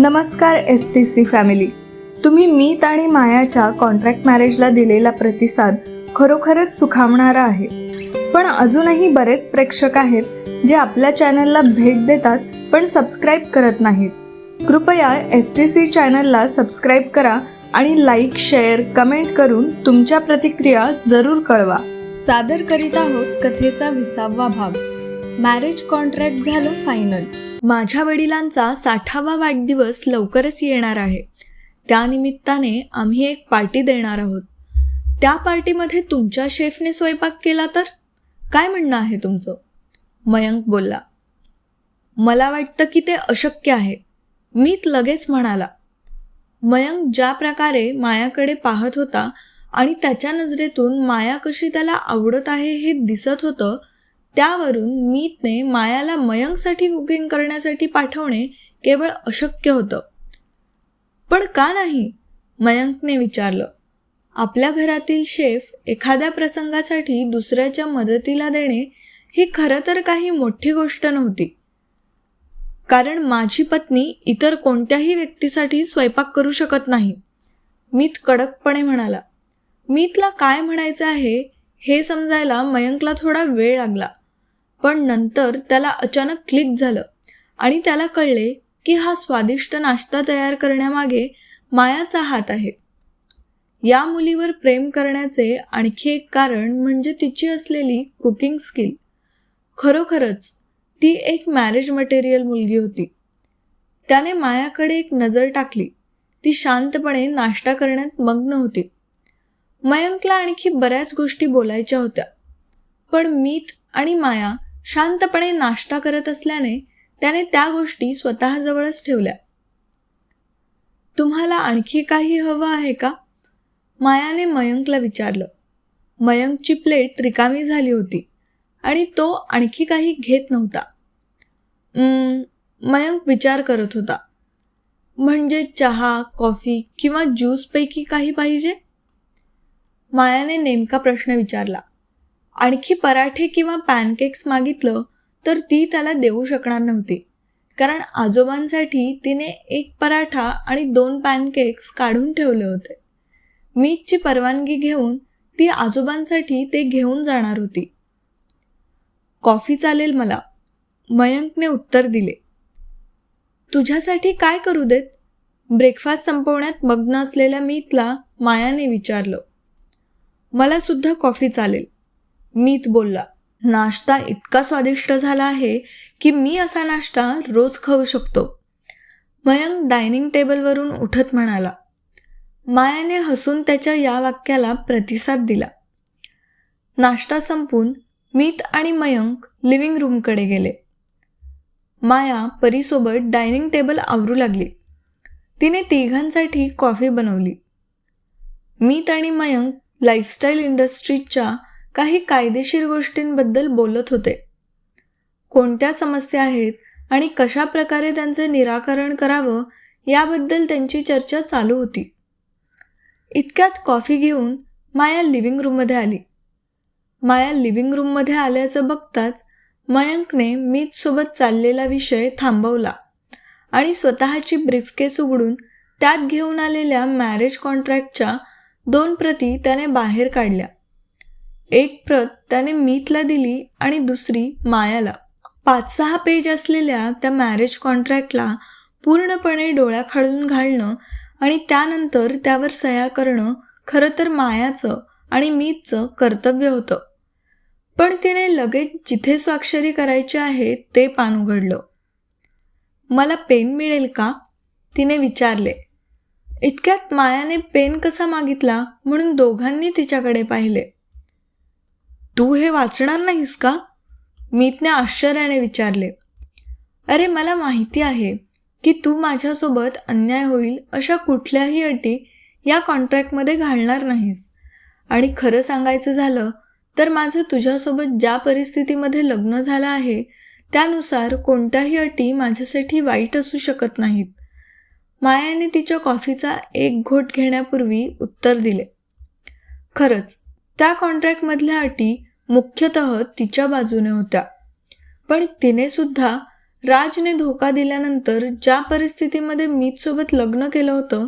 नमस्कार S T C family तुम्ही मीत आणि मायाच्या कॉन्ट्रॅक्ट मॅरेजला दिलेला प्रतिसाद खरोखरच सुखावणारा आहे. पण अजूनही बरेच प्रेक्षक आहेत जे आपल्या चॅनलला भेट देतात पण सबस्क्राईब करत नाहीत. कृपया एस टी सी चॅनलला सबस्क्राईब करा आणि लाईक शेअर कमेंट करून तुमच्या प्रतिक्रिया जरूर कळवा. सादर करीत आहोत कथेचा विसावा भाग. मॅरेज कॉन्ट्रॅक्ट झालं फायनल माझ्या वडिलांचा साठावा वाढदिवस लवकरच येणार आहे. त्यानिमित्ताने आम्ही एक पार्टी देणार आहोत. त्या पार्टीमध्ये तुमच्या शेफने स्वयंपाक केला तर? काय म्हणणं आहे तुमचं? मयंक बोलला. मला वाटतं की ते अशक्य आहे. मीत लगेच म्हणाला. मयंक ज्या प्रकारे मायाकडे पाहत होता आणि त्याच्या नजरेतून माया कशी त्याला आवडत आहे हे दिसत होतं त्यावरून मीतने मायाला मयंकसाठी कुकिंग करण्यासाठी पाठवणे केवळ अशक्य होतं. पण का नाही? मयंकने विचारलं. आपल्या घरातील शेफ एखाद्या प्रसंगासाठी दुसऱ्याच्या मदतीला देणे ही खरं तर काही मोठी गोष्ट नव्हती. कारण माझी पत्नी इतर कोणत्याही व्यक्तीसाठी स्वयंपाक करू शकत नाही. मीत कडकपणे म्हणाला. मीतला काय म्हणायचं आहे हे समजायला मयंकला थोडा वेळ लागला. पण नंतर त्याला अचानक क्लिक झालं आणि त्याला कळले की हा स्वादिष्ट नाश्ता तयार करण्यामागे मायाचा हात आहे. या मुलीवर प्रेम करण्याचे आणखी एक कारण म्हणजे तिची असलेली कुकिंग स्किल. खरोखरच ती एक मॅरेज मटेरियल मुलगी होती. त्याने मायाकडे एक नजर टाकली. ती शांतपणे नाश्ता करण्यात मग्न होती. मयंकला आणखी बऱ्याच गोष्टी बोलायच्या होत्या. पण मीत आणि माया शांतपणे नाश्ता करत असल्याने त्याने त्या गोष्टी स्वतःजवळच ठेवल्या. तुम्हाला आणखी काही हवं आहे का? मायाने मयंकला विचारलं. मयंकची प्लेट रिकामी झाली होती आणि तो आणखी काही घेत नव्हता. मयंक विचार करत होता. म्हणजे चहा कॉफी किंवा ज्यूसपैकी काही पाहिजे? मायाने नेमका प्रश्न विचारला. आणखी पराठे किंवा पॅनकेक्स मागितलं तर ती त्याला देऊ शकणार नव्हती. कारण आजोबांसाठी तिने एक पराठा आणि दोन पॅनकेक्स काढून ठेवले होते. मीतची परवानगी घेऊन ती आजोबांसाठी ते घेऊन जाणार होती. कॉफी चालेल मला. मयंकने उत्तर दिले. तुझ्यासाठी काय करू देत? ब्रेकफास्ट संपवण्यात मग्न असलेल्या मीतला मायाने विचारलं. मला सुद्धा कॉफी चालेल. मीत बोलला नाश्ता इतका स्वादिष्ट झाला आहे की मी असा नाश्ता रोज खाऊ शकतो. मयंक डायनिंग टेबलवरून उठत म्हणाला मायाने हसून त्याच्या या वाक्याला प्रतिसाद दिला. नाश्ता संपून मीत आणि मयंक लिव्हिंग रूमकडे गेले. माया परीसोबत डायनिंग टेबल आवरू लागली. तिने तिघांसाठी कॉफी बनवली. मीत आणि मयंक लाईफस्टाईल इंडस्ट्रीजच्या काही कायदेशीर गोष्टींबद्दल बोलत होते. कोणत्या समस्या आहेत आणि कशा प्रकारे त्यांचे निराकरण करावं याबद्दल त्यांची चर्चा चालू होती. इतक्यात कॉफी घेऊन माया लिव्हिंग रूममध्ये आली. माया लिव्हिंग रूममध्ये आल्याचं बघताच मयंकने मीतसोबत चाललेला विषय थांबवला आणि स्वतःची ब्रीफकेस उघडून त्यात घेऊन आलेल्या मॅरेज कॉन्ट्रॅक्टच्या दोन प्रती त्याने बाहेर काढल्या. एक प्रत त्याने मीतला दिली आणि दुसरी मायाला. पाच सहा पेज असलेल्या त्या मॅरेज कॉन्ट्रॅक्टला पूर्णपणे डोळ्या खाळून घालणं आणि त्यानंतर त्यावर सह्या करणं खरं तर मायाचं आणि मीतचं कर्तव्य होतं. पण तिने लगेच जिथे स्वाक्षरी करायची आहे ते पान उघडलं. मला पेन मिळेल का? तिने विचारले. इतक्यात मायाने पेन कसा मागितला? म्हणून दोघांनी तिच्याकडे पाहिले. तू हे वाचणार नाहीस का? मीतने आश्चर्याने विचारले. अरे मला माहिती आहे की तू माझ्यासोबत अन्याय होईल अशा कुठल्याही अटी या कॉन्ट्रॅक्टमध्ये घालणार नाहीस. आणि खरं सांगायचं झालं तर माझं तुझ्यासोबत ज्या परिस्थितीमध्ये लग्न झालं आहे त्यानुसार कोणत्याही अटी माझ्यासाठी वाईट असू शकत नाहीत. मायाने तिच्या कॉफीचा एक घोट घेण्यापूर्वी उत्तर दिले. खरंच त्या कॉन्ट्रॅक्टमधल्या अटी मुख्यतः तिच्या बाजूने होत्या. पण तिने सुद्धा राजने धोका दिल्यानंतर ज्या परिस्थितीमध्ये मीतसोबत लग्न केलं होतं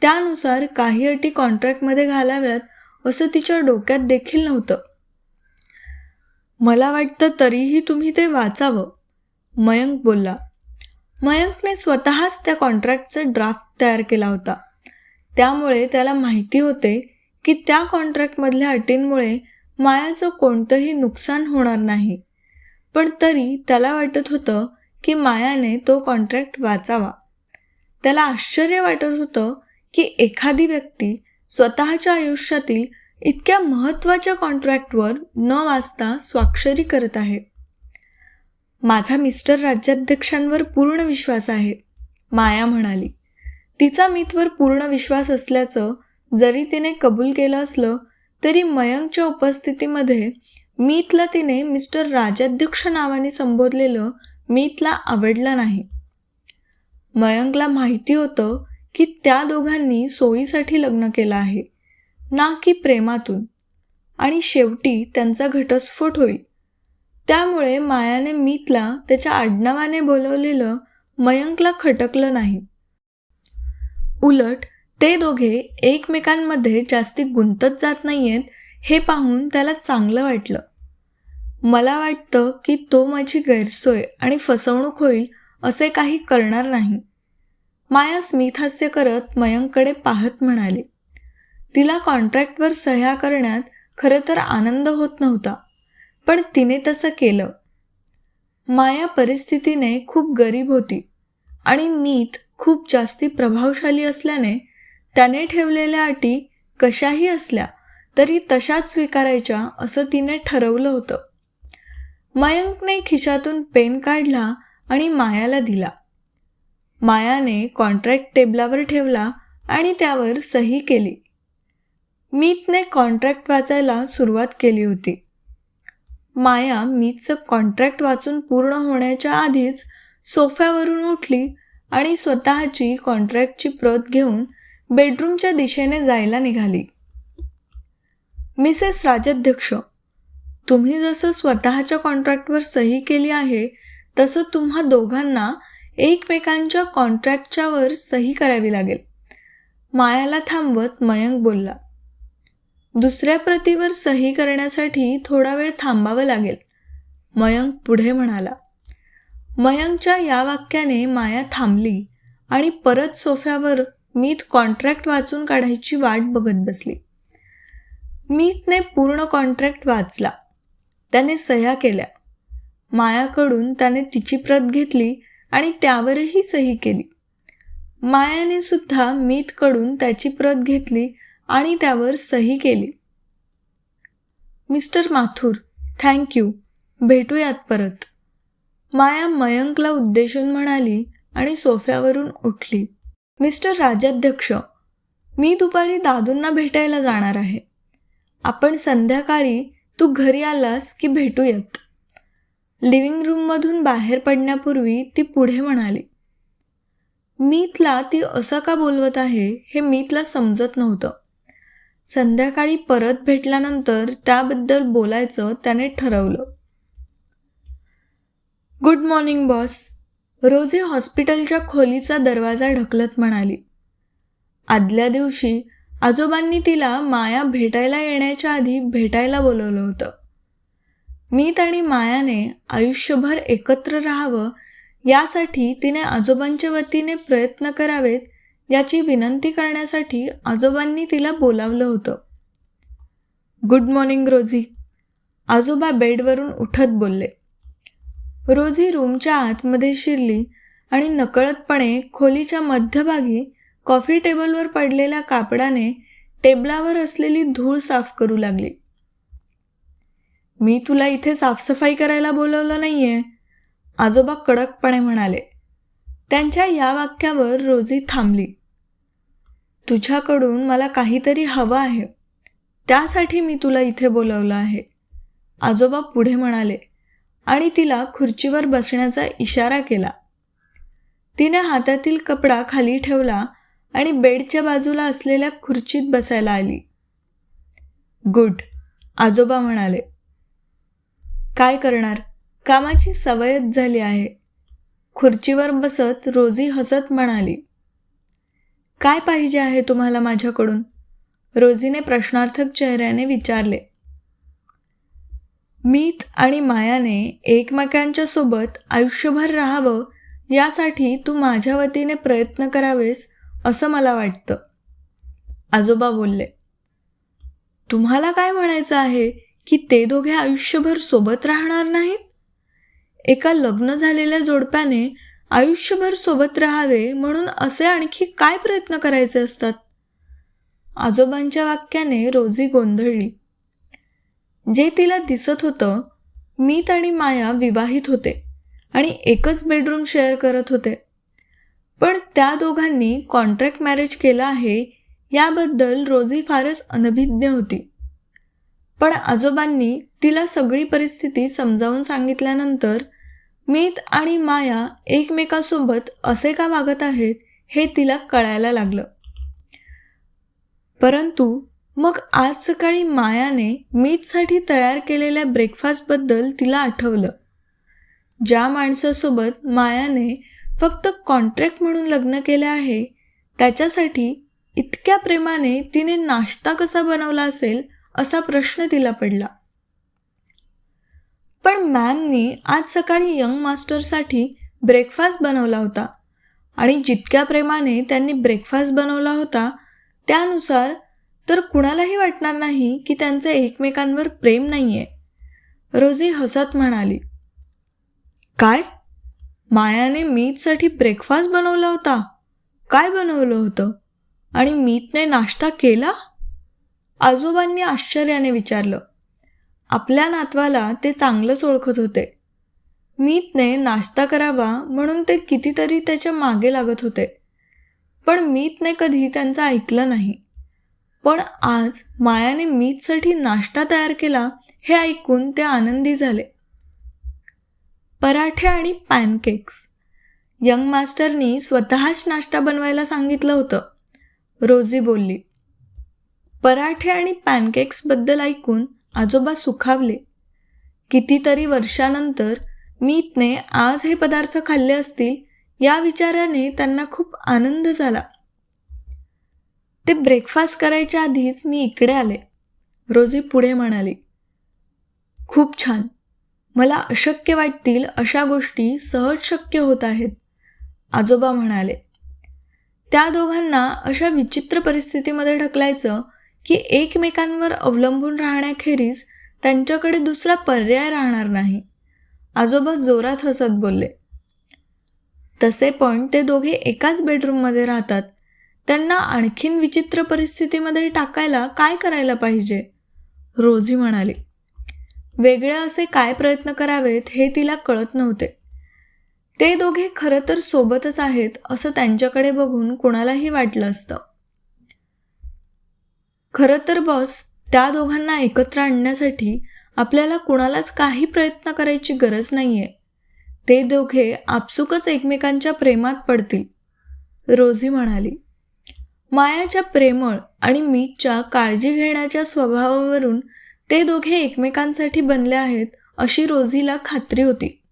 त्यानुसार काही अटी कॉन्ट्रॅक्टमध्ये घालाव्यात असं तिच्या डोक्यात देखील नव्हतं. मला वाटतं तरीही तुम्ही ते वाचावं मयंक बोलला. मयंकने स्वतःच त्या कॉन्ट्रॅक्टचा ड्राफ्ट तयार केला होता. त्यामुळे त्याला माहिती होते की त्या कॉन्ट्रॅक्टमधल्या अटींमुळे मायाचं कोणतंही नुकसान होणार नाही. पण तरी त्याला वाटत होतं की मायाने तो कॉन्ट्रॅक्ट वाचावा. त्याला आश्चर्य वाटत होतं की एखादी व्यक्ती स्वतःच्या आयुष्यातील इतक्या महत्त्वाच्या कॉन्ट्रॅक्टवर न वाचता स्वाक्षरी करत आहे. माझा मिस्टर राज्याध्यक्षांवर पूर्ण विश्वास आहे माया म्हणाली. तिचा मीतवर पूर्ण विश्वास असल्याचं जरी तिने कबूल केलं असलं तरी मयंकच्या उपस्थितीमध्ये मीतला तिने मिस्टर राजाध्यक्ष नावाने संबोधलेलं मीतला आवडलं नाही. मयंकला माहिती होतं की त्या दोघांनी सोयीसाठी लग्न केलं आहे ना की प्रेमातून. आणि शेवटी त्यांचा घटस्फोट होईल. त्यामुळे मायाने मीतला त्याच्या आडनावाने बोलवलेलं मयंकला खटकलं नाही. उलट ते दोघे एकमेकांमध्ये जास्ती गुंतत जात नाही आहेत हे पाहून त्याला चांगलं वाटलं. मला वाटतं की तो माझी गैरसोय आणि फसवणूक होईल असे काही करणार नाही. माया स्मितहास्य करत मयंककडे पाहत म्हणाले तिला कॉन्ट्रॅक्टवर सह्या करण्यात खरं तर आनंद होत नव्हता पण तिने तसं केलं. माया परिस्थितीने खूप गरीब होती आणि मीत खूप जास्ती प्रभावशाली असल्याने त्याने ठेवलेल्या अटी कशाही असल्या तरी तशाच स्वीकारायच्या असं तिने ठरवलं होतं. मयंकने खिशातून पेन काढला आणि मायाला दिला. मायाने कॉन्ट्रॅक्ट टेबलावर ठेवला आणि त्यावर सही केली. मीतने कॉन्ट्रॅक्ट वाचायला सुरुवात केली होती. माया मीतचं कॉन्ट्रॅक्ट वाचून पूर्ण होण्याच्या आधीच सोफ्यावरून उठली आणि स्वतःची कॉन्ट्रॅक्टची प्रत घेऊन बेडरूमच्या दिशेने जायला निघाली. मिसेस राजाध्यक्ष तुम्ही जसं स्वतःच्या कॉन्ट्रॅक्टवर सही केली आहे तसं तुम्हा दोघांना एकमेकांच्या कॉन्ट्रॅक्टच्यावर सही करावी लागेल. मायाला थांबवत मयंक बोलला. दुसऱ्या प्रतीवर सही करण्यासाठी थोडा वेळ थांबावं लागेल मयंक पुढे म्हणाला. मयंकच्या या वाक्याने माया थांबली आणि परत सोफ्यावर मीत कॉन्ट्रॅक्ट वाचून काढायची वाट बघत बसली. मीतने पूर्ण कॉन्ट्रॅक्ट वाचला. त्याने सह्या केल्या. मायाकडून त्याने तिची प्रत घेतली आणि त्यावरही सही केली. मायाने सुद्धा मीतकडून त्याची प्रत घेतली आणि त्यावर सही केली. मिस्टर माथुर थँक्यू भेटूयात परत. माया मयंकला उद्देशून म्हणाली आणि सोफ्यावरून उठली. मिस्टर राजाध्यक्ष मी दुपारी दादूंना भेटायला जाणार आहे. आपण संध्याकाळी तू घरी आलास की भेटूयात. लिव्हिंग रूममधून बाहेर पडण्यापूर्वी ती पुढे म्हणाली. मीतला ती असं का बोलवत आहे हे मीतला समजत नव्हतं. संध्याकाळी परत भेटल्यानंतर त्याबद्दल बोलायचं त्याने ठरवलं. Good morning boss. रोजी हॉस्पिटलच्या खोलीचा दरवाजा ढकलत म्हणाली. आदल्या दिवशी आजोबांनी तिला माया भेटायला येण्याच्या आधी भेटायला बोलवलं होतं. मीत आणि मायाने आयुष्यभर एकत्र राहावं यासाठी तिने आजोबांच्या वतीने प्रयत्न करावेत याची विनंती करण्यासाठी आजोबांनी तिला बोलावलं होतं. Good morning Rosie. आजोबा बेडवरून उठत बोलले. रोझी रूमच्या आतमध्ये शिरली आणि नकळतपणे खोलीच्या मध्यभागी कॉफी टेबलवर पडलेल्या कापडाने टेबलावर असलेली धूळ साफ करू लागली. मी तुला इथे साफसफाई करायला बोलवलं नाहीये आजोबा कडकपणे म्हणाले. त्यांच्या या वाक्यावर रोजी थांबली. तुझ्याकडून मला काहीतरी हवं आहे त्यासाठी मी तुला इथे बोलवलं आहे आजोबा पुढे म्हणाले. आणि तिला खुर्चीवर बसण्याचा इशारा केला. तिने हातातील कपडा खाली ठेवला आणि बेडच्या बाजूला असलेल्या खुर्चीत बसायला आली. गुड आजोबा म्हणाले. काय करणार? कामाची सवयच झाली आहे. खुर्चीवर बसत रोजी हसत म्हणाली. काय पाहिजे आहे तुम्हाला माझ्याकडून? रोजीने प्रश्नार्थक चेहऱ्याने विचारले. मीत आणि मायाने एकमेकांच्या सोबत आयुष्यभर राहावं यासाठी तू माझ्या वतीने प्रयत्न करावेस असं मला वाटतं. आजोबा बोलले तुम्हाला काय म्हणायचं आहे की ते दोघे आयुष्यभर सोबत राहणार नाहीत? एका लग्न झालेल्या जोडप्याने आयुष्यभर सोबत राहावे म्हणून असे आणखी काय प्रयत्न करायचे असतात? आजोबांच्या वाक्याने रोजी गोंधळली. जे तिला दिसत होतं मीत आणि माया विवाहित होते आणि एकच बेडरूम शेअर करत होते. पण त्या दोघांनी कॉन्ट्रॅक्ट मॅरेज केलं आहे याबद्दल रोजी फारच अनभिज्ञ होती. पण आजोबांनी तिला सगळी परिस्थिती समजावून सांगितल्यानंतर मीत आणि माया एकमेकासोबत असे का वागत आहेत हे तिला कळायला लागलं. परंतु मग आज सकाळी मायाने मीचसाठी तयार केलेल्या ब्रेकफास्टबद्दल तिला आठवलं. ज्या माणसासोबत मायाने फक्त कॉन्ट्रॅक्ट म्हणून लग्न केले आहे त्याच्यासाठी इतक्या प्रेमाने तिने नाश्ता कसा बनवला असेल असा प्रश्न तिला पडला. पण मॅमनी आज सकाळी यंग मास्टरसाठी ब्रेकफास्ट बनवला होता आणि जितक्या प्रेमाने त्यांनी ब्रेकफास्ट बनवला होता त्यानुसार तर कुणालाही वाटणार नाही की त्यांचं एकमेकांवर प्रेम नाही आहे रोजी हसत म्हणाली काय? मायाने मीतसाठी ब्रेकफास्ट बनवला होता? काय बनवलं होतं? आणि मीतने नाश्ता केला? आजोबांनी आश्चर्याने विचारलं. आपल्या नातवाला ते चांगलंच ओळखत होते. मीतने नाश्ता करावा म्हणून ते कितीतरी त्याच्यामागे लागत होते. पण मीतने कधी त्यांचं ऐकलं नाही. पण आज मायाने मीचसाठी नाश्ता तयार केला हे ऐकून ते आनंदी झाले. पराठे आणि पॅनकेक्स. यंग मास्टरनी स्वतःच नाश्ता बनवायला सांगितलं होतं. रोजी बोलली पराठे आणि पॅनकेक्सबद्दल ऐकून आजोबा सुखावले. कितीतरी वर्षानंतर मीतने आज हे पदार्थ खाल्ले असतील या विचाराने त्यांना खूप आनंद झाला. ते ब्रेकफास्ट करायच्या आधीच मी इकडे आले. रोजी पुढे म्हणाली खूप छान. मला अशक्य वाटतील अशा गोष्टी सहज शक्य होत आहेत. आजोबा म्हणाले त्या दोघांना अशा विचित्र परिस्थितीमध्ये ढकलायचं की एकमेकांवर अवलंबून राहण्याखेरीज त्यांच्याकडे दुसरा पर्याय राहणार नाही. आजोबा जोरात हसत बोलले तसे पण ते दोघे एकाच बेडरूममध्ये राहतात. त्यांना आणखीन विचित्र परिस्थितीमध्ये टाकायला काय करायला पाहिजे? रोजी म्हणाली. वेगळे असे काय प्रयत्न करावेत हे तिला कळत नव्हते. ते दोघे खरं तर सोबतच आहेत असं त्यांच्याकडे बघून कुणालाही वाटलं असतं. खरं तर बॉस त्या दोघांना एकत्र आणण्यासाठी आपल्याला कुणालाच काही प्रयत्न करायची गरज नाही आहे ते दोघे आपसुकच एकमेकांच्या प्रेमात पडतील. रोजी म्हणाली. मायाच्या प्रेमळ आणि मीतच्या काळजी घेण्याच्या स्वभावावरून ते दोघे एकमेकांसाठी बनले आहेत अशी रोजीला खात्री होती.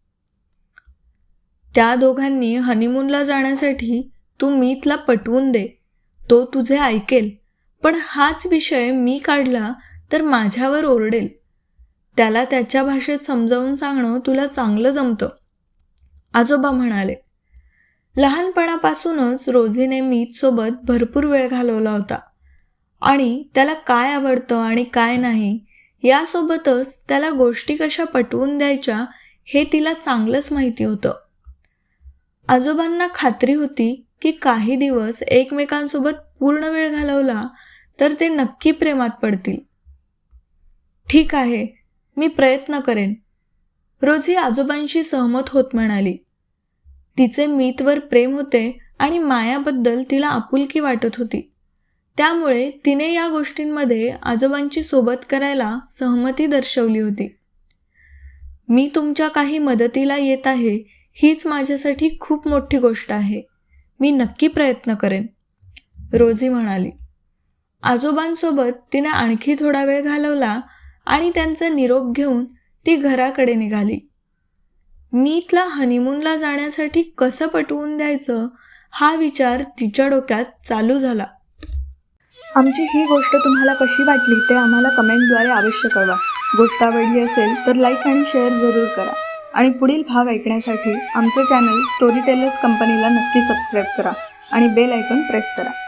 त्या दोघांनी हनीमूनला जाण्यासाठी तू मीतला पटवून दे. तो तुझे ऐकेल. पण हाच विषय मी काढला तर माझ्यावर ओरडेल. त्याला त्याच्या भाषेत समजावून सांगणं तुला चांगलं जमतं. आजोबा म्हणाले लहानपणापासूनच रोझीने मीतसोबत भरपूर वेळ घालवला होता. आणि त्याला काय आवडतं आणि काय नाही यासोबतच त्याला गोष्टी कशा पटवून द्यायच्या हे तिला चांगलंच माहिती होतं. आजोबांना खात्री होती की काही दिवस एकमेकांसोबत पूर्ण वेळ घालवला तर ते नक्की प्रेमात पडतील. ठीक आहे मी प्रयत्न करेन रोजी आजोबांशी सहमत होत म्हणाली. तिचे मीतवर प्रेम होते आणि मायाबद्दल तिला आपुलकी वाटत होती. त्यामुळे तिने या गोष्टींमध्ये आजोबांची सोबत करायला सहमती दर्शवली होती. मी तुमच्या काही मदतीला येत आहे हीच माझ्यासाठी खूप मोठी गोष्ट आहे. मी नक्की प्रयत्न करेन. रोजी म्हणाली. आजोबांसोबत तिने आणखी थोडा वेळ घालवला आणि त्यांचा निरोप घेऊन ती घराकडे निघाली. मीतला हनीमूनला जाण्यासाठी कसं पटवून द्यायचं हा विचार तिच्या डोक्यात चालू झाला. आमची ही गोष्ट तुम्हाला कशी वाटली ते आम्हाला कमेंटद्वारे अवश्य कळवा. गोष्ट आवडली असेल तर लाईक आणि शेअर जरूर करा. आणि पुढील भाग ऐकण्यासाठी आमचं चॅनल स्टोरी टेलर्स कंपनीला नक्की सबस्क्राईब करा आणि बेल आयकॉन प्रेस करा.